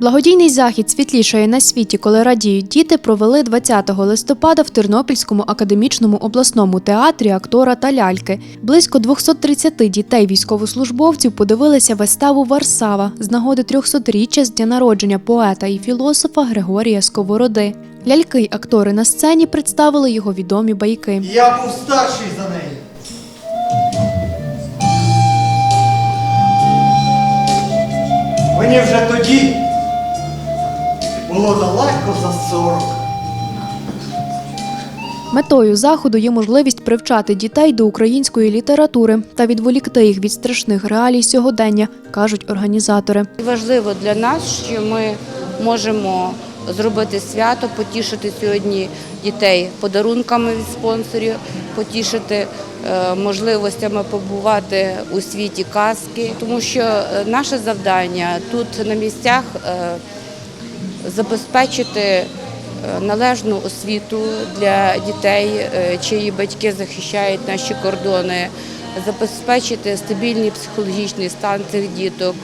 Благодійний захід світлішає на світі, коли радіють діти, провели 20 листопада в Тернопільському академічному обласному театрі актора та ляльки. Близько 230 дітей військовослужбовців подивилися виставу Варсава з нагоди 300-річчя з дня народження поета і філософа Григорія Сковороди. Ляльки й актори на сцені представили його відомі байки. Я був старший за неї. Мені вже тоді було далеко за сорок. Метою заходу є можливість привчати дітей до української літератури та відволікти їх від страшних реалій сьогодення, кажуть організатори. Важливо для нас, що ми можемо зробити свято, потішити сьогодні дітей подарунками від спонсорів, потішити е, можливостями побувати у світі казки, тому що е, наше завдання тут на місцях е, забезпечити е, належну освіту для дітей, е, чиї батьки захищають наші кордони, забезпечити стабільний психологічний стан цих діток,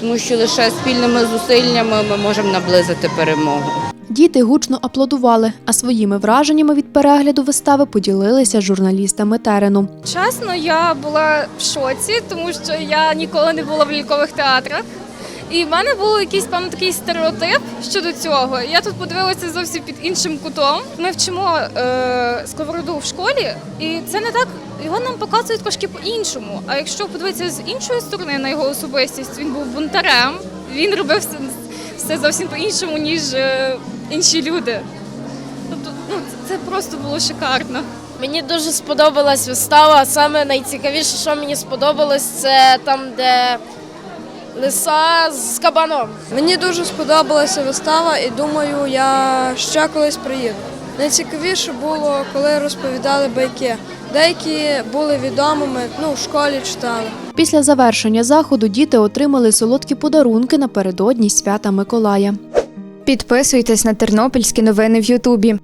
тому що лише спільними зусиллями ми можемо наблизити перемогу. Діти гучно аплодували, а своїми враженнями від перегляду вистави поділилися з журналістами терену. Чесно, я була в шоці, тому що я ніколи не була в лялькових театрах. І в мене був якийсь певно такий стереотип щодо цього. Я тут подивилася зовсім під іншим кутом. Ми вчимо е, сковороду в школі, і це не так. Його нам показують трошки по-іншому. А якщо подивитися з іншої сторони на його особистість, він був бунтарем. Він робив все, все зовсім по-іншому, ніж е, інші люди. Тобто, ну це просто було шикарно. Мені дуже сподобалась вистава. Саме найцікавіше, що мені сподобалось, це там, де лиса з кабаном. Мені дуже сподобалася вистава і думаю, я ще колись приїду. Найцікавіше було, коли розповідали байки. Деякі були відомими, ну, в школі читали. Після завершення заходу діти отримали солодкі подарунки напередодні свята Миколая. Підписуйтесь на тернопільські новини в Ютубі.